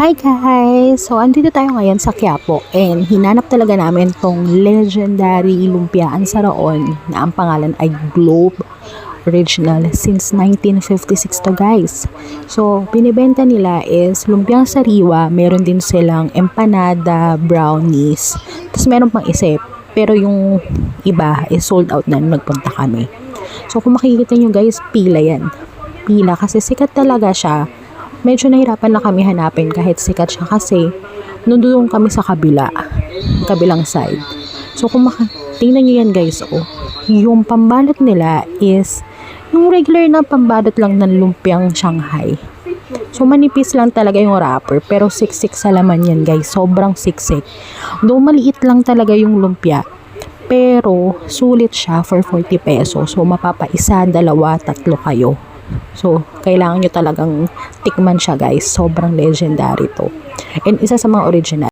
Hi guys! So, andito tayo ngayon sa Quiapo and hinanap talaga namin tong legendary lumpiaan sa Raon na ang pangalan ay Globe Original since 1956 to guys. So, binibenta nila is lumpiang sariwa, meron din silang empanada, brownies, tapos meron pang isip. Pero yung iba is sold out na nagpunta kami. So, kung makikita nyo guys, pila yan. Pila kasi sikat talaga siya medyo nahirapan na kami hanapin kahit sikat siya kasi nandun kami sa kabila, kabilang side. So kung maka, tingnan nyo yan guys, oh, yung pambalot nila is yung regular na pambalot lang ng lumpiang Shanghai. So manipis lang talaga yung wrapper pero siksik sa laman yan guys, sobrang siksik. Though maliit lang talaga yung lumpia, pero sulit siya for 40 pesos. So mapapaisa, dalawa, tatlo kayo. So, kailangan nyo talagang tikman siya guys. Sobrang legendary to. And isa sa mga original.